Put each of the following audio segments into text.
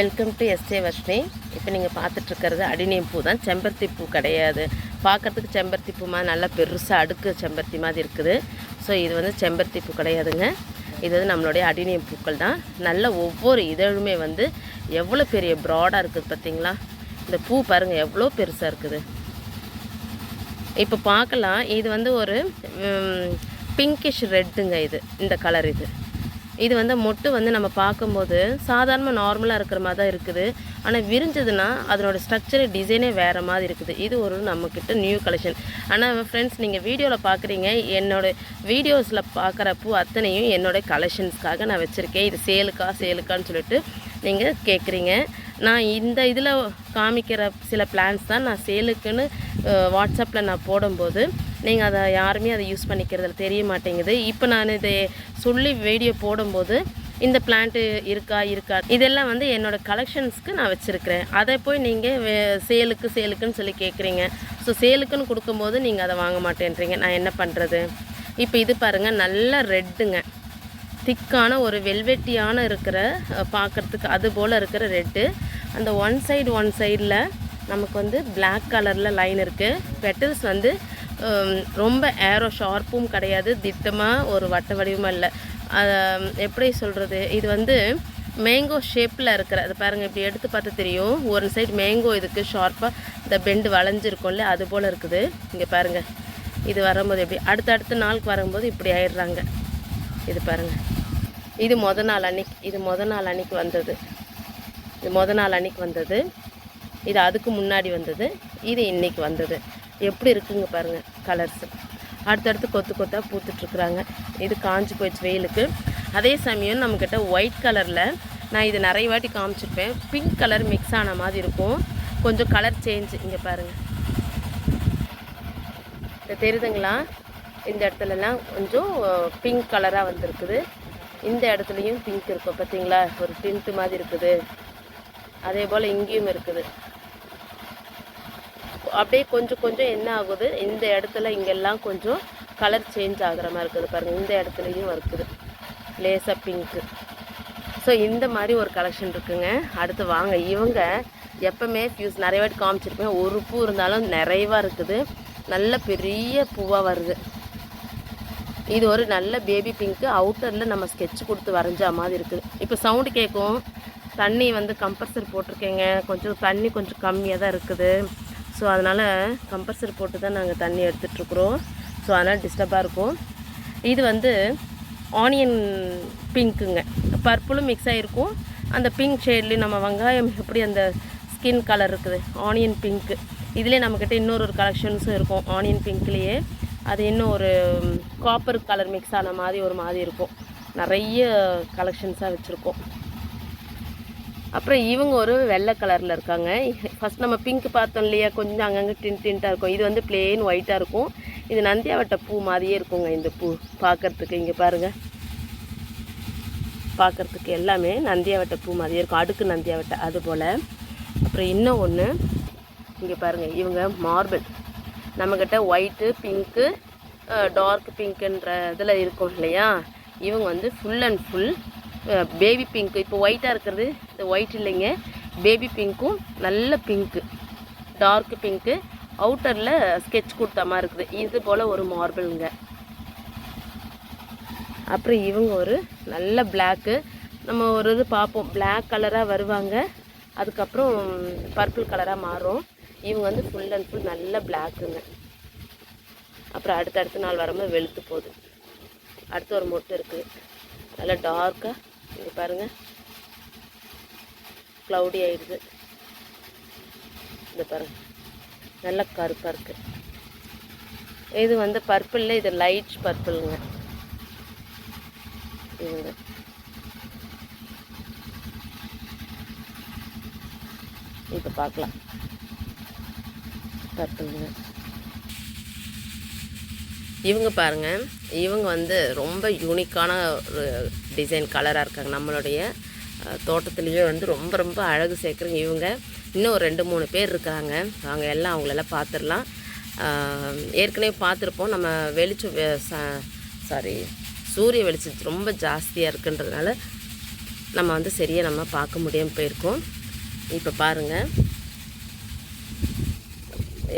Welcome to S A Varshini இப்போ நீங்கள் பார்த்துட்ருக்கிறது adenium பூ தான். செம்பருத்தி பூ கிடையாது. பார்க்கறதுக்கு செம்பருத்தி பூ மாதிரி நல்லா பெருசாக அடுக்கு செம்பருத்தி மாதிரி இருக்குது. ஸோ இது வந்து செம்பருத்தி பூ கிடையாதுங்க. இது வந்து நம்மளுடைய அடினியம் பூக்கள் தான். நல்ல ஒவ்வொரு இதழுமே வந்து எவ்வளோ பெரிய ப்ராடாக இருக்குது பார்த்தீங்களா இந்த பூ பாருங்கள் எவ்வளோ பெருசாக இருக்குது. இப்போ பார்க்கலாம். இது வந்து ஒரு பிங்கிஷ் ரெட்டுங்க இது. இந்த கலர் இது. இது வந்து மொட்டு வந்து நம்ம பார்க்கும்போது சாதாரண நார்மலாக இருக்கிற மாதிரி தான் இருக்குது. ஆனால் விரிஞ்சதுன்னா அதனோட ஸ்ட்ரக்சர் டிசைனே வேறு மாதிரி இருக்குது. இது ஒரு நம்மக்கிட்ட நியூ கலெக்ஷன் ஆனால் ஃப்ரெண்ட்ஸ் நீங்கள் வீடியோவில் பார்க்குறீங்க. என்னோட வீடியோஸில் பார்க்குற பூ அத்தனையும் என்னோட கலெக்ஷன்ஸ்க்காக நான் வச்சுருக்கேன். இது சேலுக்கா சேலுக்கான்னு சொல்லிட்டு நீங்கள் கேட்குறீங்க. நான் இந்த இதில் காமிக்கிற சில பிளான்ஸ் தான் நான் சேலுக்குன்னு வாட்ஸ்அப்பில் நான் போடும்போது நீங்கள் அதை யாருமே அதை யூஸ் பண்ணிக்கிறதுல தெரிய மாட்டேங்குது. இப்போ நான் இதை சொல்லி வீடியோ போடும்போது இந்த பிளான்ட்டு இருக்கா இருக்கா? இதெல்லாம் வந்து என்னோடய கலெக்ஷன்ஸ்க்கு நான் வச்சுருக்கிறேன். அதை போய் நீங்கள் சேலுக்கு சேலுக்குன்னு சொல்லி கேட்குறீங்க ஸோ சேலுக்குன்னு கொடுக்கும்போது நீங்கள் அதை வாங்க மாட்டேன்றீங்க. நான் என்ன பண்ணுறது இப்போ இது பாருங்கள் நல்ல ரெட்டுங்க திக்கான ஒரு வெல்வெட்டியான இருக்கிற பார்க்குறதுக்கு அது போல் இருக்கிற ரெட்டு அந்த ஒன் சைடு ஒன் சைடில் நமக்கு வந்து பிளாக் கலரில் லைன் இருக்குது பெட்டல்ஸ் வந்து ரொம்ப ஏரோ ஷார்ப்பும் கிடையாது திட்டமாக ஒரு வட்ட வடிவமாக இல்லை எப்படி சொல்கிறது இது வந்து மேங்கோ ஷேப்பில் இருக்கிற அது பாருங்கள் இப்படி எடுத்து பார்த்து தெரியும். ஒரு சைடு மேங்கோ இதுக்கு ஷார்ப்பாக இந்த பெண்டு வளைஞ்சிருக்கும்ல அது போல் இருக்குது. இங்கே பாருங்கள் இது வரும்போது எப்படி அடுத்தடுத்த நாளுக்கு வரும்போது இப்படி ஆயிடுறாங்க. இது பாருங்கள் இது மொதல் நாள் அன்னைக்கு இது மொதல் நாள் அன்னைக்கு வந்தது. இது மொதல் நாள் அன்னைக்கு வந்தது. இது அதுக்கு முன்னாடி வந்தது. இது இன்றைக்கி வந்தது. எப்படி இருக்குங்க பாருங்கள் கலர்ஸு அடுத்தடுத்து கொத்து கொத்தாக பூத்துட்ருக்குறாங்க. இது காஞ்சி போயிடுச்சு வெயிலுக்கு. அதே சமயம் நம்மக்கிட்ட ஒயிட் கலரில் நான் இது நிறைய வாட்டி காமிச்சிருப்பேன். பிங்க் கலர் மிக்ஸ் ஆன மாதிரி இருக்கும். கொஞ்சம் கலர் சேஞ்சு இங்கே பாருங்கள் இது தெரியுதுங்களா? இந்த இடத்துலலாம் கொஞ்சம் பிங்க் கலராக வந்திருக்குது. இந்த இடத்துலையும் பிங்க் இருக்கும். பார்த்தீங்களா? ஒரு டின்ட்டு மாதிரி இருக்குது. அதே போல் இங்கேயும் இருக்குது. அப்படியே கொஞ்சம் கொஞ்சம் என்ன ஆகுது? இந்த இடத்துல இங்கெல்லாம் கொஞ்சம் கலர் சேஞ்ச் ஆகிற மாதிரி இருக்குது பாருங்கள் இந்த இடத்துலையும் இருக்குது. லேசாக பிங்க்கு ஸோ இந்த மாதிரி ஒரு கலெக்ஷன் இருக்குங்க. அடுத்து வாங்க. இவங்க எப்போவுமே ஃபியூஸ் நிறைய வாட்டி காமிச்சிருப்பேன். ஒரு பூ இருந்தாலும் நிறைவாக இருக்குது. நல்ல பெரிய பூவாக வருது. இது ஒரு நல்ல பேபி பிங்க்கு அவுட்டரில் நம்ம ஸ்கெட்ச் கொடுத்து வரைஞ்சா மாதிரி இருக்குது. இப்போ சவுண்டு கேட்கும். தண்ணி வந்து கம்பல்சரி போட்டிருக்கேங்க. கொஞ்சம் தண்ணி கொஞ்சம் கம்மியாக தான் இருக்குது. ஸோ அதனால் கம்பல்சரி போட்டு தான் நாங்கள் தண்ணி எடுத்துகிட்ருக்குறோம் ஸோ அதனால் டிஸ்டர்பாக இருக்கும். இது வந்து ஆனியன் பிங்க்குங்க பர்பிளும் மிக்ஸ் ஆகிருக்கும் அந்த பிங்க் ஷேட்லேயும் நம்ம வெங்காயம் எப்படி அந்த ஸ்கின் கலர் இருக்குது? ஆனியன் பிங்க்கு இதுலேயே நம்மக்கிட்ட இன்னொரு ஒரு கலெக்ஷன்ஸும் இருக்கும். ஆனியன் பிங்க்லேயே அது இன்னும் ஒரு காப்பர் கலர் மிக்ஸ் ஆன மாதிரி ஒரு மாதிரி இருக்கும். நிறைய கலெக்ஷன்ஸாக வச்சுருக்கோம். அப்புறம் இவங்க ஒரு வெள்ளை கலரில் இருக்காங்க. ஃபஸ்ட் நம்ம பிங்க் பார்த்தோம் இல்லையா? கொஞ்சம் அங்கங்கே டின் டின்ட்டாக இருக்கும். இது வந்து பிளெயின் ஒயிட்டாக இருக்கும். இது நந்தியாவட்ட பூ மாதிரியே இருக்குங்க இந்த பூ. பார்க்கறதுக்கு இங்கே பாருங்கள் பார்க்கறதுக்கு எல்லாமே நந்தியாவட்ட பூ மாதிரியே இருக்கும். அடுக்கு நந்தியாவட்டை அது போல். அப்புறம் இன்னும் ஒன்று இங்கே பாருங்கள் இவங்க மார்பிள் நம்மக்கிட்ட ஒயிட்டு பிங்க்கு டார்க் பிங்க்குன்ற இதில் இருக்கும் இல்லையா? இவங்க வந்து full and full baby pink இப்போ ஒயிட்டாக இருக்கிறது. இந்த ஒயிட் இல்லைங்க. பேபி பிங்க்கும் நல்ல பிங்க்கு டார்க் பிங்க்கு அவுட்டரில் ஸ்கெட்ச் கொடுத்த மாதிரி இருக்குது. இது போல் ஒரு மார்பிளுங்க அப்புறம் இவங்க ஒரு நல்ல பிளாக்கு நம்ம ஒரு இது பார்ப்போம். பிளாக் கலராக வருவாங்க. அதுக்கப்புறம் பர்பிள் கலராக மாறும். இவங்க வந்து ஃபுல் அண்ட் ஃபுல் நல்ல பிளாக்குங்க அப்புறம் அடுத்தடுத்த நாள் வரும்போது வெளுத்து போகுது. அடுத்து ஒரு மொட்டு இருக்குது நல்லா டார்க்காக இங்கே பாருங்கள் க்ளவுடி ஆயிடுது. இந்த பாருங்க. நல்ல கருப்பாக இருக்குது இது வந்து பர்பிளில் இது லைட் பர்பிளுங்க இவங்க இப்போ பார்க்கலாம் பர்பிளுங்க இவங்க பாருங்க. இவங்க வந்து ரொம்ப யூனிக்கான ஒரு டிசைன் கலராக இருக்காங்க. நம்மளுடைய தோட்டத்துலேயே வந்து ரொம்ப ரொம்ப அழகு சேர்க்குறங்க இவங்க. இன்னும் ஒரு ரெண்டு மூணு பேர் இருக்காங்க. அவங்க எல்லாம் அவங்களெல்லாம் பார்த்துடலாம் ஏற்கனவே பார்த்துருப்போம் நம்ம வெளிச்சம் சாரி சூரிய வெளிச்சம் ரொம்ப ஜாஸ்தியாக இருக்குன்றதுனால நம்ம வந்து சரியாக நம்ம பார்க்க முடியாமல் போயிருக்கோம். இப்போ பாருங்கள்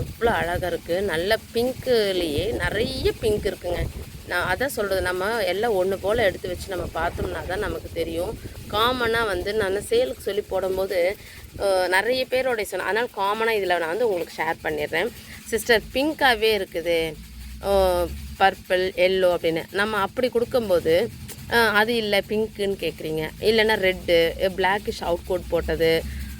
எவ்வளோ அழகாக இருக்குது நல்ல பிங்க்குலேயே நிறைய பிங்க் இருக்குங்க. நான் அதான் சொல்கிறது நம்ம எல்லாம் ஒன்று போல் எடுத்து வச்சு நம்ம பார்த்தோம்னா தான் நமக்கு தெரியும். காமனாக வந்து நான் சேலுக்கு சொல்லி போடும்போது நிறைய பேரோடைய சொன்னேன் அதனால் காமனாக இதில் நான் வந்து உங்களுக்கு ஷேர் பண்ணிடுறேன். சிஸ்டர் பிங்க்காகவே இருக்குது. பர்பிள் எல்லோ அப்படின்னு. நம்ம அப்படி கொடுக்கும்போது அது இல்லை பிங்க்குன்னு கேட்குறீங்க இல்லைன்னா ரெட்டு பிளாக்கிஷ் அவுட் கோட் போட்டது.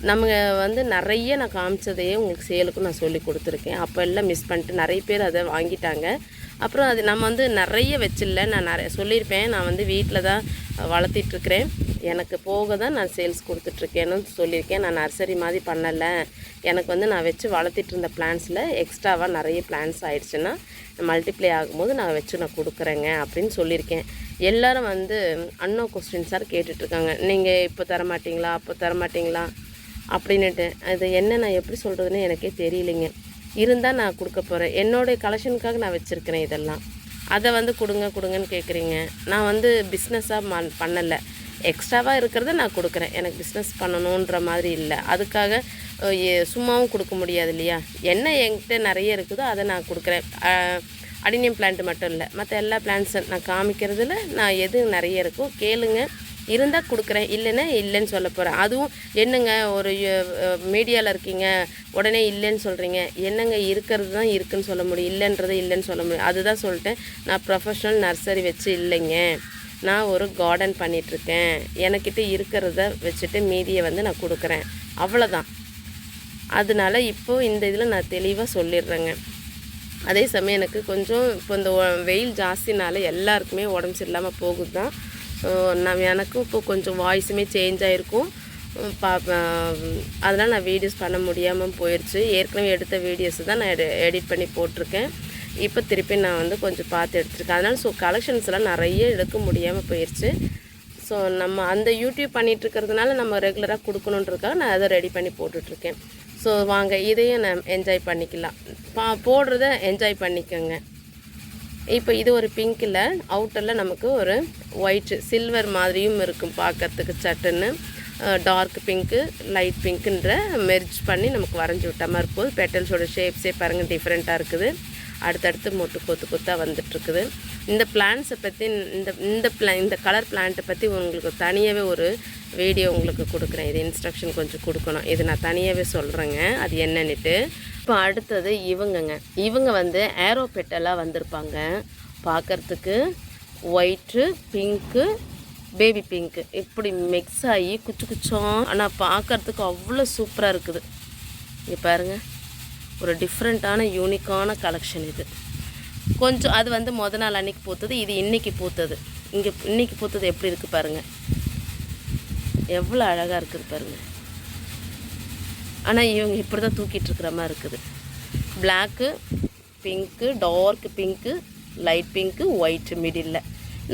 நம்ம வந்து நிறைய நான் காமிச்சதையே உங்களுக்கு சேலுக்கும் நான் சொல்லி கொடுத்துருக்கேன். அப்போ எல்லாம் மிஸ் பண்ணிட்டு நிறைய பேர் அதை வாங்கிட்டாங்க. அப்புறம் அது நம்ம வந்து நிறைய வச்சில்ல. நான் நிறைய சொல்லியிருப்பேன். நான் வந்து வீட்டில் தான் வளர்த்திட்ருக்கிறேன் எனக்கு போக தான் நான் சேல்ஸ் கொடுத்துட்ருக்கேன்னு சொல்லியிருக்கேன். நான் நர்சரி மாதிரி பண்ணலை. எனக்கு வந்து நான் வச்சு வளர்த்திட்டு இருந்த பிளான்ஸில் எக்ஸ்ட்ராவாக நிறைய பிளான்ஸ் ஆயிடுச்சுன்னா மல்டிப்ளை ஆகும்போது நான் வச்சு நான் கொடுக்குறேங்க அப்படின்னு சொல்லியிருக்கேன். எல்லாரும் வந்து அன்னோ கொஸ்டின்ஸாக கேட்டுட்ருக்காங்க. நீங்கள் இப்போ தர மாட்டீங்களா அப்போ தர மாட்டீங்களா அப்படின்னுட்டு. அது என்ன நான் எப்படி சொல்கிறதுன்னு எனக்கே தெரியலைங்க. இருந்தால் நான் கொடுக்க போகிறேன் என்னோடைய கலெக்ஷனுக்காக நான் வச்சுருக்கிறேன் இதெல்லாம். அதை வந்து கொடுங்க கொடுங்கன்னு கேட்குறீங்க நான் வந்து பிஸ்னஸாக மண் பண்ணலை. எக்ஸ்ட்ராவாக இருக்கிறத நான் கொடுக்குறேன். எனக்கு பிஸ்னஸ் பண்ணணுன்ற மாதிரி இல்லை. அதுக்காக சும்மாவும் கொடுக்க முடியாது இல்லையா? என்ன என்கிட்ட நிறைய இருக்குதோ அதை நான் கொடுக்குறேன். அடினியம் பிளான்ட் மட்டும் இல்லை. மற்ற எல்லா பிளான்ட்ஸும் நான் காமிக்கிறதுல நான் எது நிறைய இருக்கோ கேளுங்கள் இருந்தால் கொடுக்குறேன் இல்லைன்னா இல்லைன்னு சொல்ல போகிறேன் அதுவும் என்னங்க ஒரு மீடியாவில் இருக்கீங்க உடனே இல்லைன்னு சொல்கிறீங்க என்னங்க இருக்கிறது தான் இருக்குன்னு சொல்ல முடியும் இல்லைன்றது இல்லைன்னு சொல்ல முடியும். அதுதான் சொல்லிட்டேன். நான் ப்ரொஃபஷ்னல் நர்சரி வச்சு இல்லைங்க. நான் ஒரு கார்டன் பண்ணிகிட்ருக்கேன் எனக்கிட்ட இருக்கிறத வச்சுட்டு மீதியை வந்து நான் கொடுக்குறேன். அவ்வளோதான் அதனால இப்போது இந்த இதில் நான் தெளிவாக சொல்லிடுறேங்க. அதே சமயம் எனக்கு கொஞ்சம் இப்போ இந்த வெயில் ஜாஸ்தினால எல்லாருக்குமே உடம்பு சரியில்லாமல் போகுது தான் நான் எனக்கும் இப்போ கொஞ்சம் வாய்ஸுமே சேஞ்ச் ஆகிருக்கும் பா அதனால் நான் வீடியோஸ் பண்ண முடியாமல் போயிடுச்சு ஏற்கனவே எடுத்த வீடியோஸ் தான் நான் எடிட் பண்ணி போட்டிருக்கேன். இப்போ திருப்பி நான் வந்து கொஞ்சம் பார்த்து எடுத்துருக்கேன். அதனால் ஸோ கலெக்ஷன்ஸ் எல்லாம் நிறைய எடுக்க முடியாமல் போயிடுச்சு ஸோ நம்ம அந்த யூடியூப் பண்ணிகிட்ருக்கிறதுனால நம்ம ரெகுலராக கொடுக்கணுன்றதுக்காக நான் அதை ரெடி பண்ணி போட்டுட்ருக்கேன். ஸோ வாங்க இதையும் நான் என்ஜாய் பண்ணிக்கலாம். பா போடுறத என்ஜாய் பண்ணிக்கோங்க. இப்போ இது ஒரு பிங்க்கில் அவுட்டரில் நமக்கு ஒரு ஒயிட் சில்வர் மாதிரியும் இருக்கும் பார்க்கறதுக்கு சட்டுன்னு டார்க் பிங்க்கு லைட் பிங்க்குன்ற மெர்ஜ் பண்ணி நமக்கு வரைஞ்சி விட்ட மாதிரி போகுது பெட்டல்ஸோட ஷேப்ஸே பாருங்கள் டிஃப்ரெண்ட்டாக இருக்குது. அடுத்தடுத்து மொட்டு கொத்து கொத்தாக வந்துட்டுருக்குது. இந்த பிளான்ஸை பற்றி இந்த இந்த பிளா இந்த கலர் பிளான்ட்டை பற்றி உங்களுக்கு தனியாகவே ஒரு வீடியோ உங்களுக்கு கொடுக்குறேன். இது இன்ஸ்ட்ரக்ஷன் கொஞ்சம் கொடுக்கணும். இது நான் தனியாகவே சொல்கிறேங்க அது என்னன்னுட்டு. இப்போ அடுத்தது இவங்கங்க. இவங்க வந்து ஏரோ பெட்டெல்லாம் வந்திருப்பாங்க. பார்க்கறதுக்கு ஒயிட்டு பிங்க்கு பேபி பிங்க்கு இப்படி மிக்ஸ் ஆகி குச்சி குச்சோம் ஆனால் பார்க்கறதுக்கு அவ்வளோ சூப்பராக இருக்குது. இங்கே பாருங்கள் ஒரு டிஃப்ரெண்ட்டான யூனிக்கான கலெக்ஷன் இது. கொஞ்சம் அது வந்து மொதல் நாள் அன்னைக்கு பூத்தது இது இன்றைக்கி பூத்தது. இங்கே இன்றைக்கி பூத்தது எப்படி இருக்குது பாருங்கள் எவ்வளோ அழகாக இருக்குது பாருங்கள் ஆனால் இவங்க இப்படி தான் தூக்கிட்டு இருக்கிற மாதிரி இருக்குது. Black pink dark pink light pink white middle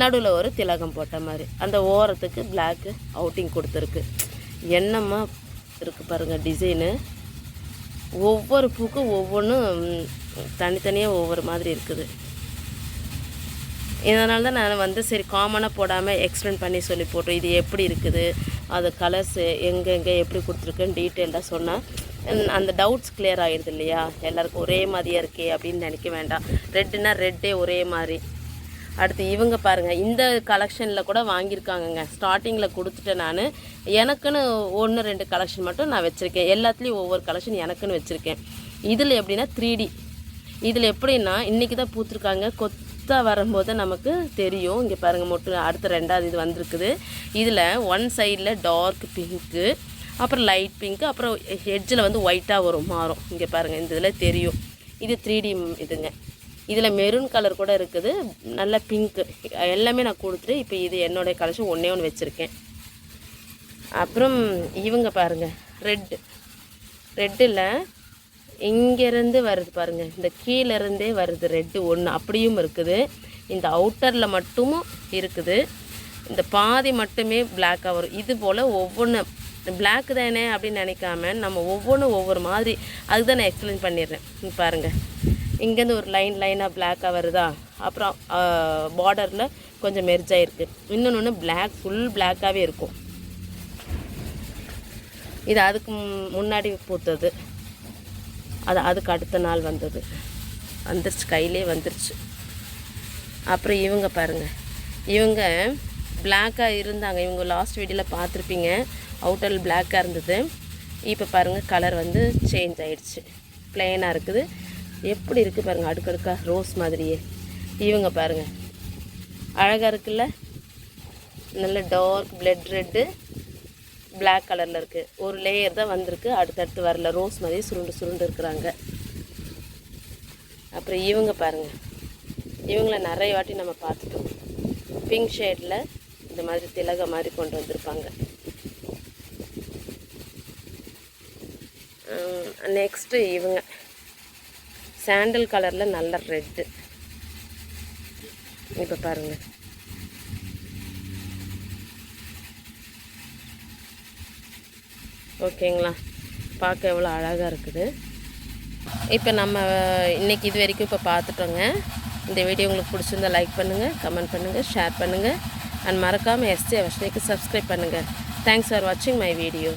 நடுவில் ஒரு திலகம் போட்ட மாதிரி. அந்த ஓரத்துக்கு பிளாக்கு அவுட்டிங் கொடுத்துருக்கு. என்னம்மா இருக்குது பாருங்கள் டிசைனு ஒவ்வொரு பூக்கும் ஒவ்வொன்றும் தனித்தனியாக ஒவ்வொரு மாதிரி இருக்குது. இதனால தான் நான் வந்து சரி காமனாக போடாமல் எக்ஸ்பிளைன் பண்ணி சொல்லி போட்டோம் இது எப்படி இருக்குது? அது கலர்ஸு எங்கெங்கே எப்படி கொடுத்துருக்குன்னு டீட்டெயிலாக சொன்னால் அந்த டவுட்ஸ் கிளியர் ஆகிடுது இல்லையா? எல்லாருக்கும் ஒரே மாதிரியாக இருக்கே அப்படின்னு நினைக்க வேண்டாம். ரெட்டுனா ரெட்டே ஒரே மாதிரி. அடுத்து இவங்க பாருங்கள் இந்த கலெக்ஷனில் கூட வாங்கியிருக்காங்கங்க. ஸ்டார்டிங்கில் கொடுத்துட்டேன் நான். எனக்குன்னு ஒன்று ரெண்டு கலெக்ஷன் மட்டும் நான் வச்சுருக்கேன். எல்லாத்துலேயும் ஒவ்வொரு கலெக்ஷன் எனக்குன்னு வச்சுருக்கேன். இதில் எப்படின்னா த்ரீ டி இதில் எப்படின்னா இன்றைக்கி தான் பூத்துருக்காங்க. கொத்தா வரும்போது நமக்கு தெரியும். இங்கே பாருங்கள் மொட்டு அடுத்த ரெண்டாவது இது வந்திருக்குது. இதில் ஒன் சைடில் டார்க் பிங்க்கு அப்புறம் லைட் பிங்க்கு அப்புறம் ஹெட்ஜில் வந்து ஒயிட்டாக வரும் மாறும். இங்கே பாருங்கள் இந்த இதில் தெரியும். இது த்ரீ டி இதுங்க. இதில் மெரூன் கலர் கூட இருக்குது. நல்ல பிங்க்கு எல்லாமே நான் கொடுத்துட்டு இப்போ இது என்னோடய கலெக்ஷன் ஒன்றே ஒன்று வச்சுருக்கேன். அப்புறம் இவங்க பாருங்கள் ரெட்டு ரெட்டில் இங்கேருந்து வருது பாருங்கள் இந்த கீழேருந்தே வருது ரெட்டு ஒன்று அப்படியும் இருக்குது. இந்த அவுட்டரில் மட்டும் இருக்குது. இந்த பாதி மட்டுமே பிளாக்காக வரும். இது போல் ஒவ்வொன்று பிளாக் தானே அப்படின்னு நினைக்காம நம்ம ஒவ்வொன்றும் ஒவ்வொரு மாதிரி அதுக்கு தான் நான் எக்ஸ்பிளைன் பண்ணிடுறேன் பாருங்கள் இங்கேருந்து ஒரு லைன் லைனாக பிளாக்காக வருதா? அப்புறம் பார்டரில் கொஞ்சம் மெர்ஜ் ஆகிருக்கு இன்னொன்று ஒன்று பிளாக் ஃபுல் பிளாக்காகவே இருக்கும். இது அதுக்கு முன்னாடி பூத்தது. அது அதுக்கு அடுத்த நாள் வந்தது. வந்துருச்சு கையிலே வந்துருச்சு. அப்புறம் இவங்க பாருங்கள் இவங்க பிளாக்காக இருந்தாங்க. இவங்க லாஸ்ட் வீடியோவில் பார்த்துருப்பீங்க. அவுட்டர் பிளாக்காக இருந்தது. இப்போ பாருங்கள் கலர் வந்து சேஞ்ச் ஆகிடுச்சு ப்ளெயினாக இருக்குது. எப்படி இருக்குது பாருங்கள் அடுக்கடுக்கா ரோஸ் மாதிரியே. இவங்க பாருங்கள் அழகாக இருக்குல்ல? நல்ல டார்க் பிளட் ரெட்டு பிளாக் கலரில் இருக்குது ஒரு லேயர் தான் வந்திருக்கு. அடுத்தடுத்து வரல ரோஸ் மாதிரி சுருண்டு சுருண்டு இருக்கிறாங்க. அப்புறம் இவங்க பாருங்கள் இவங்கள நிறைய வாட்டி நம்ம பார்த்துட்டோம். பிங்க் ஷேடில் இந்த மாதிரி திலக மாதிரி கொண்டு வந்திருப்பாங்க. நெக்ஸ்ட்டு இவங்க. சாண்டல் கலரில் நல்ல ரெட்டு இப்போ பாருங்கள் ஓகேங்களா பார்க்க எவ்வளோ அழகாக இருக்குது. இப்போ நம்ம இன்றைக்கி இது வரைக்கும் இப்போ பார்த்துட்டோங்க. இந்த வீடியோ உங்களுக்கு பிடிச்சிருந்தா லைக் பண்ணுங்கள் கமெண்ட் பண்ணுங்கள் ஷேர் பண்ணுங்கள் அண்ட் மறக்காமல் எஸ்டி அவஷ்னிக்கு சப்ஸ்கிரைப் பண்ணுங்கள் தேங்க்ஸ் ஃபார் வாட்சிங் மை வீடியோ